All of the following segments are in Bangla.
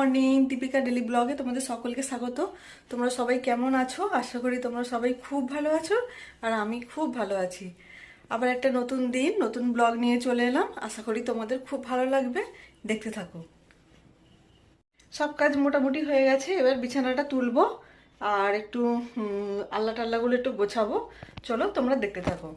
মর্নিং দীপিকা ডেলি ব্লগে তোমাদের সকলকে স্বাগত। তোমরা সবাই কেমন আছো? আশা করি তোমরা সবাই খুব ভালো আছো আর আমি খুব ভালো আছি। আবার একটা নতুন দিন নতুন ব্লগ নিয়ে চলে এলাম। আশা করি তোমাদের খুব ভালো লাগবে। দেখতে থাকো। সব কাজ মোটামুটি হয়ে গেছে। এবার বিছানাটা তুলবো আর একটু হুম, আল্লা টাল্লাগুলো একটু গোছাবো। চলো তোমরা দেখতে থাকো।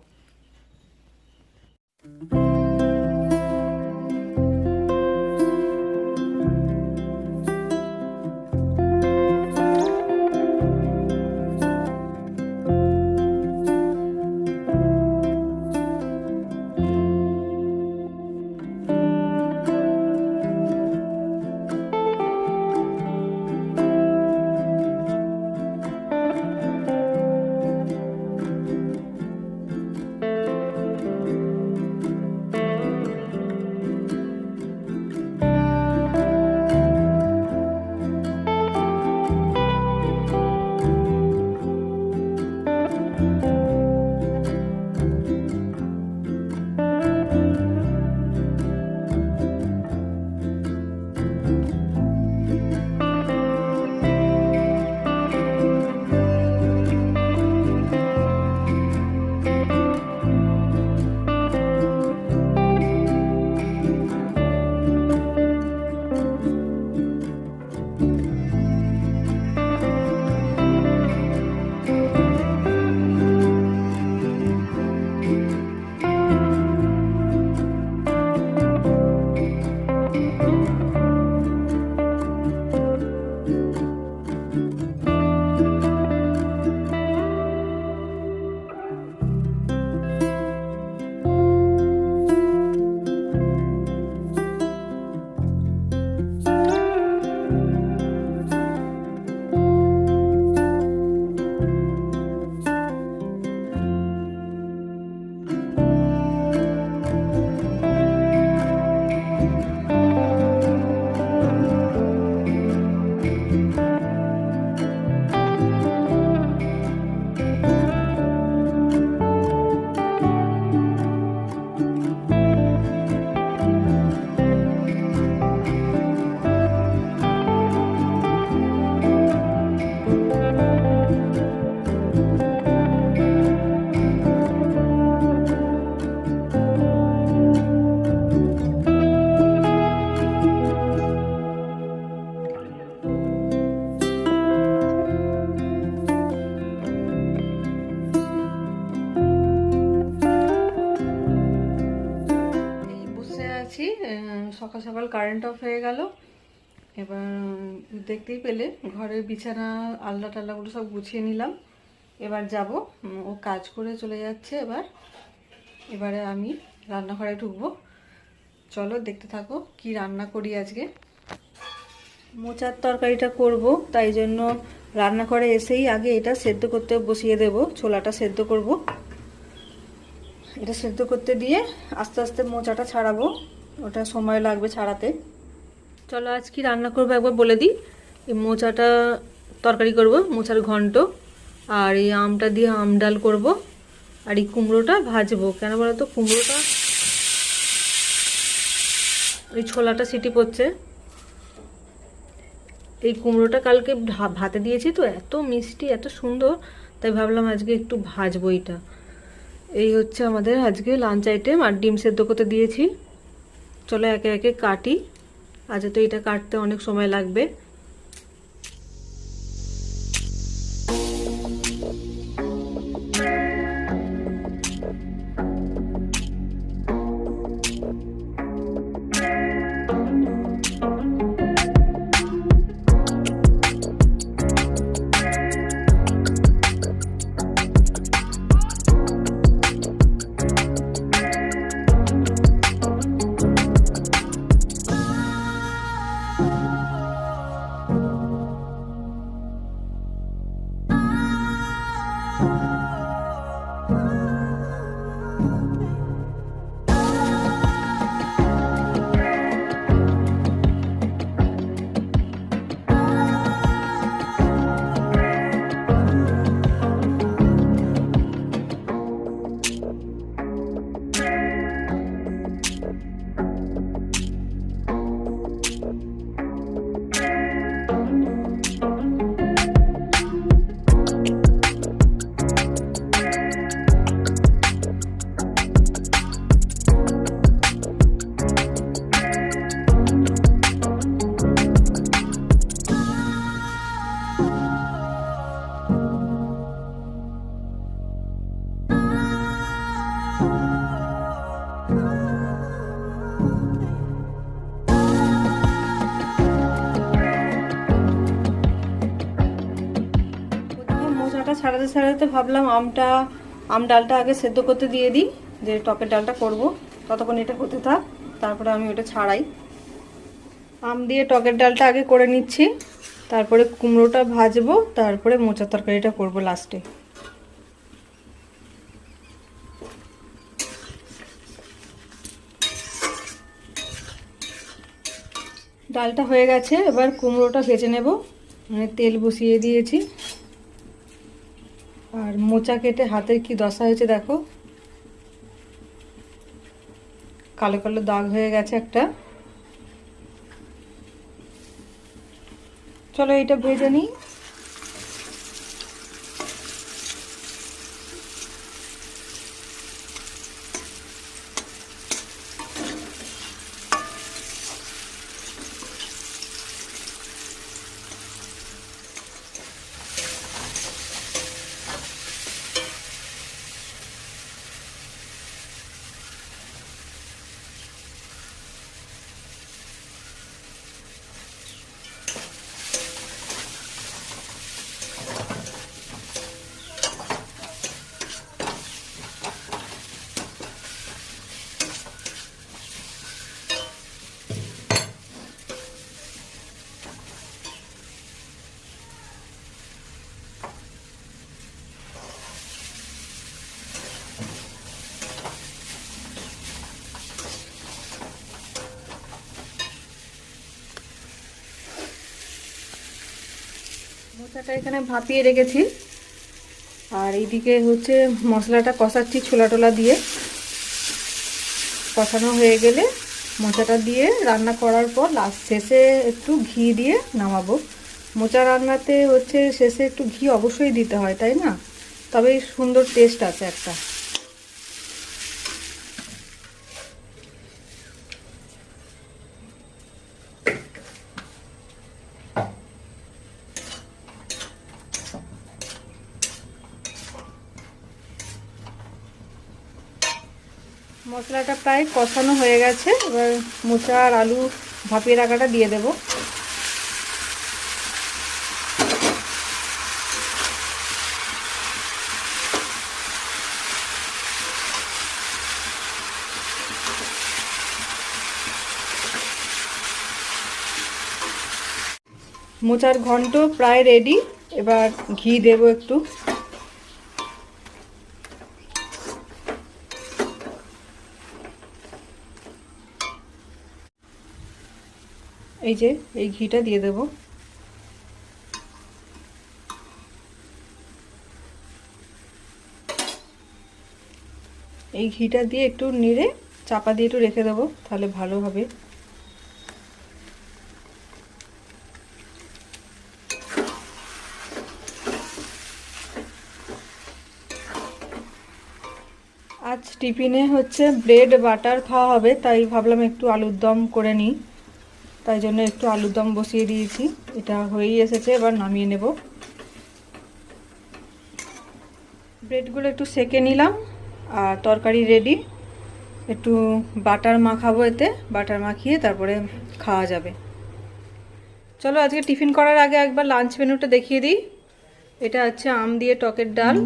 দেখতেই পেলে, ঘরের বিছানা আল্লা টাল্লাগুলো সব গুছিয়ে নিলাম। এবার যাব ও কাজ করে চলে যাচ্ছে এবার। এবারে আমি রান্নাঘরে ঢুকবো। চলো দেখতে থাকো কি রান্না করি আজকে। মোচার তরকারিটা করব, তাই জন্য রান্নাঘরে এসেই আগে এটা সেদ্ধ করতে বসিয়ে দেব, ছোলাটা সেদ্ধ করব। এটা সেদ্ধ করতে দিয়ে আস্তে আস্তে মোচাটা ছাড়াবো। ওটা সময় লাগবে ছাড়াতে। চলো আজ কি রান্না করব, একবার বলে দিই। এই মোচাটা তরকারি করব, মোচার ঘন্ট। আর এই আমটা দিয়ে আম ডাল করব। আর এই কুমড়োটা ভাজবো। কেন বলো তো? কুমড়োটা এই ছোলাটা সিটি পড়ছে। এই কুমড়োটা কালকে ভাতে দিয়েছি তো, এত মিষ্টি, এত সুন্দর। তাই ভাবলাম আজকে একটু ভাজবো এটা এই হচ্ছে আমাদের আজকে লাঞ্চ আইটেম আর ডিম সেদ্ধ করতে দিয়েছি। চলো একে একে কাটি। আজ তো এটা কাটতে অনেক সময় লাগবে। ছাড়াতে ছাড়াতে ভাবলাম আমটা, আম ডালটা আগে সেদ্ধ করতে দিয়ে দিই, যে টকের ডালটা করব। ততক্ষণ এটা হতে থাক, তারপরে আমি ওটা ছাড়াই। আম দিয়ে টকের ডালটা আগে করে নিচ্ছি, তারপরে কুমড়োটা ভাজবো, তারপরে মোচার তরকারিটা করব লাস্টে। ডালটা হয়ে গেছে, এবার কুমড়োটা ভেজে নেব। মানে তেল বসিয়ে দিয়েছি। আর মোচা কেটে হাতের কি দশা হয়েছে দেখো? কালো কালো দাগ হয়ে গেছে একটা। চলো এটা ভেজে নিই। মোচাটা এখানে ভাপিয়ে রেখেছি। আর এইদিকে হচ্ছে মশলাটা কষাচ্ছি ছোলা টোলা দিয়ে। কষানো হয়ে গেলে মোচাটা দিয়ে রান্না করার পর লাস্ট শেষে একটু ঘি দিয়ে নামাবো। মোচা রান্নাতে হচ্ছে শেষে একটু ঘি অবশ্যই দিতে হয়, তাই না? তবে সুন্দর টেস্ট আছে একটা। মশলাটা প্রায় কষানো হয়ে গেছে। এবার মোচা আর আলু ভাপিয়ে রাখাটা দিয়ে দেব। মোচার ঘন্ট প্রায় রেডি এবার ঘি দেব একটু। এই এই ঘিটা দিয়ে দেব। এই ঘিটা দিয়ে একটু নেড়ে, চাপা দিয়ে একটু রেখে দেবো, তাহলে ভালো হবে। আজ টিফিনে হচ্ছে ব্রেড, বাটার খাওয়া হবে, তাই ভাবলাম একটু আলুর দম করে নিই। তাই জন্য একটু আলুর দম বসিয়ে দিয়েছি। এটা হয়েই এসেছে, এবার নামিয়ে নেব। ব্রেডগুলো একটু সেকে নিলাম আর তরকারি রেডি একটু বাটার মাখাবো এতে, বাটার মাখিয়ে তারপরে খাওয়া যাবে। চলো আজকে টিফিন করার আগে একবার লাঞ্চ মেনুটা দেখিয়ে দিই। এটা হচ্ছে আম দিয়ে টকের ডাল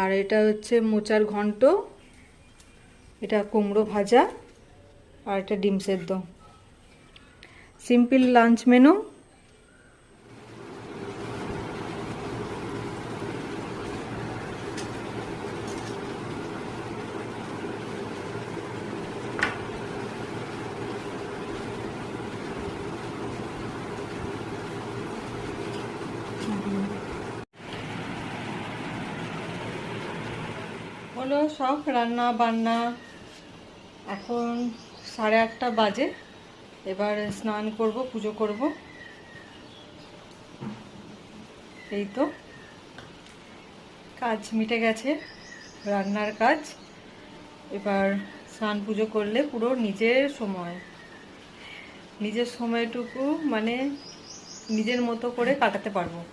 আর এটা হচ্ছে মোচার ঘন্ট। এটা কুমড়ো ভাজা আর এটা ডিম সেদ্ধ। সিম্পল লাঞ্চ মেনু হলো সব রান্না বান্না। এখন সাড়ে আটটা বাজে। এবার স্নান করব, পুজো করব। এই তো। কাজ মিটে গেছে, রান্নার কাজ। এবার স্নান পুজো করলে পুরো নিজের সময়। নিজের সময়টুকু মানে নিজের মতো করে কাটাতে পারব।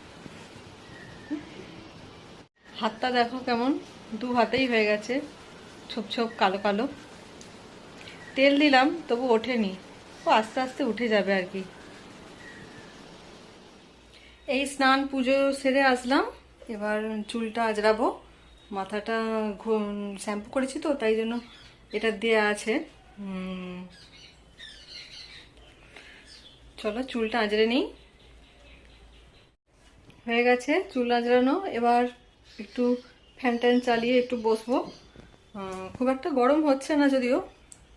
হাতটা দেখো কেমন, দু হাতেই হয়ে গেছে, ছোপ ছোপ, কালো কালো। তেল দিলাম, তবু ওঠেনি। ও আস্তে আস্তে উঠে যাবে আর কি। এই স্নান পুজো সেরে আসলাম, এবার চুলটা আজরাবো মাথাটা শ্যাম্পু করেছি তো, তাই জন্য এটা দেয়া আছে। চলো চুলটা আজরে নিই। হয়ে গেছে চুল আজরানো এবার একটু ফ্যান ট্যান চালিয়ে একটু বসবো। খুব একটা গরম হচ্ছে না যদিও,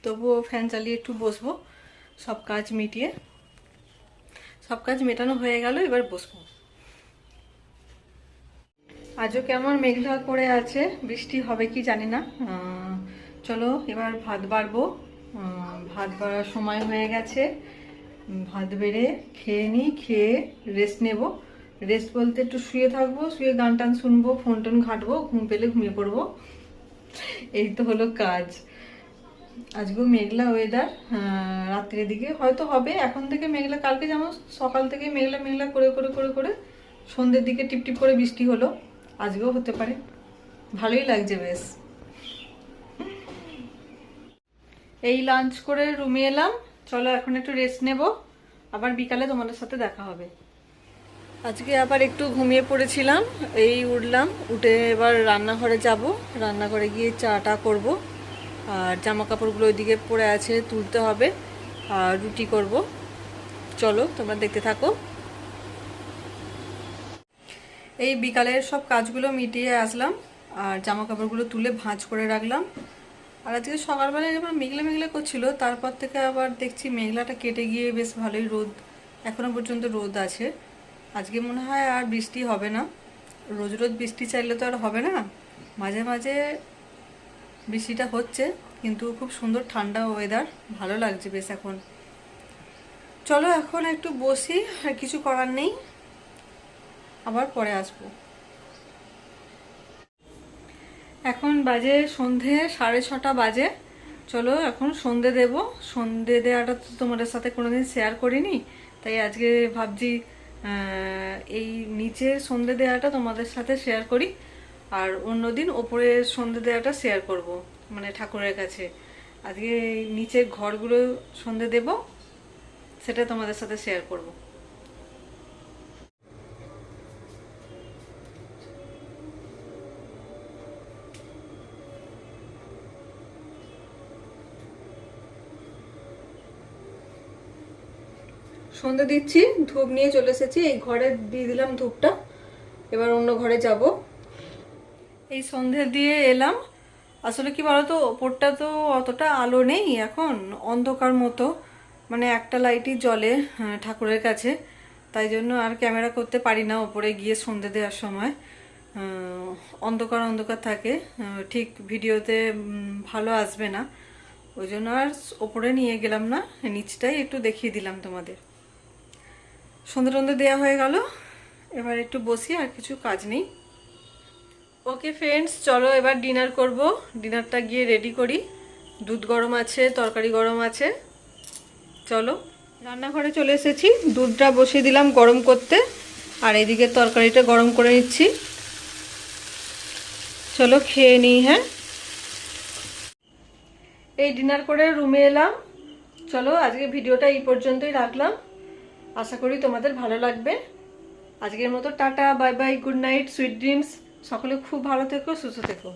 তবুও ফ্যান চালিয়ে একটু বসবো। সব কাজ মিটিয়ে, সব কাজ মেটানো হয়ে গেল, এবার বসবো। আজও কেমন মেঘলা করে আছে? বৃষ্টি হবে কি জানি না। চলো এবার ভাত বাড়বো। ভাত বাড়ার সময় হয়ে গেছে। ভাত বেড়ে খেয়ে নিই, খেয়ে রেস্ট নেব। রেস্ট বলতে একটু শুয়ে থাকব, শুয়ে গান টান শুনব ফোন টোন ঘাঁটবো, ঘুম পেলে ঘুমিয়ে পড়ব। এই তো হলো কাজ। আজকেও মেঘলা ওয়েদার রাত্রের দিকে। হয়তো হবে, এখন থেকে মেঘলা, কালকে যেমন সকাল থেকে মেঘলা মেঘলা করে করে করে করে সন্ধ্যের দিকে টিপটিপ করে বৃষ্টি হলো, আজকেও হতে পারে। ভালোই লাগছে বেশ। এই লাঞ্চ করে রুমে এলাম। চলো এখন একটু রেস্ট নেব। আবার বিকালে তোমাদের সাথে দেখা হবে। আজকে আবার একটু ঘুমিয়ে পড়েছিলাম, এই উঠলাম, উঠে এবার রান্নাঘরে যাব। রান্নাঘরে গিয়ে চাটা করব। আর জামা কাপড়গুলো ওইদিকে পরে আছে, তুলতে হবে। আর রুটি করব। চলো, তোমরা দেখতে থাকো। এই বিকালের সব কাজগুলো মিটিয়ে আসলাম আর জামা কাপড়গুলো তুলে ভাঁজ করে রাখলাম। আর আজকে সকালবেলায় যখন মেঘলা মেঘলা করছিল, তারপর থেকে আবার দেখছি মেঘলাটা কেটে গিয়ে বেশ ভালোই রোদ, এখনও পর্যন্ত রোদ আছে। আজকে মনে হয় আর বৃষ্টি হবে না। রোজ রোজ বৃষ্টি চাইলে তো আর হবে না। মাঝে মাঝে বৃষ্টিটা হচ্ছে, কিন্তু খুব সুন্দর ঠান্ডা ওয়েদার ভালো লাগছে বেশ এখন। চলো এখন একটু বসি, আর কিছু করার নেই। আবার পরে আসব। এখন বাজে সন্ধে সাড়ে ছটা বাজে। চলো এখন সন্ধে দেব। সন্ধে দেওয়াটা তো তোমাদের সাথে কোনোদিন শেয়ার করিনি। তাই আজকে ভাবছি এই নিচে সন্ধে দেওয়াটা তোমাদের সাথে শেয়ার করি। আর অন্যদিন ওপরে সন্ধে দেওয়াটা শেয়ার করব মানে ঠাকুরের কাছে। আজকে নিচের ঘরগুলো সন্ধে দেব, সেটা তোমাদের সাথে শেয়ার করব। সন্ধে দিচ্ছি, ধূপ নিয়ে চলে এসেছি, এই ঘরে দিয়ে দিলাম ধূপটা। এবার অন্য ঘরে যাব। এই সন্ধে দিয়ে এলাম। আসলে কি বলতো ওপরটা তো অতটা আলো নেই এখন অন্ধকার মতো। মানে একটা লাইটই জ্বলে হ্যাঁ, ঠাকুরের কাছে। তাই জন্য আর ক্যামেরা করতে পারি না ওপরে গিয়ে সন্ধে দেওয়ার সময়। অন্ধকার অন্ধকার থাকে। ঠিক ভিডিওতে ভালো আসবে না। ওই জন্য আর ওপরে নিয়ে গেলাম না নিচটাই একটু দেখিয়ে দিলাম তোমাদের। সন্ধে টন্ধে দেওয়া হয়ে গেল। এবার একটু বসি আর কিছু কাজ নেই। ওকে ফ্রেন্ডস চলো এবার ডিনার করব। ডিনারটা গিয়ে রেডি করি। দুধ গরম আছে, তরকারি গরম আছে। চলো। রান্নাঘরে চলে এসেছি। দুধটা বসিয়ে দিলাম গরম করতে। আর এদিকে তরকারিটা গরম করে নিচ্ছি। চলো খেয়ে নিই হ্যাঁ? এই ডিনার করে রুমে এলাম। চলো, আজকে ভিডিওটা এই পর্যন্তই রাখলাম। আশা করি তোমাদের ভালো লাগবে। আজকের মতো tata bye bye good night sweet dreams সকলে খুব ভালো থেকো সুস্থ থেকো।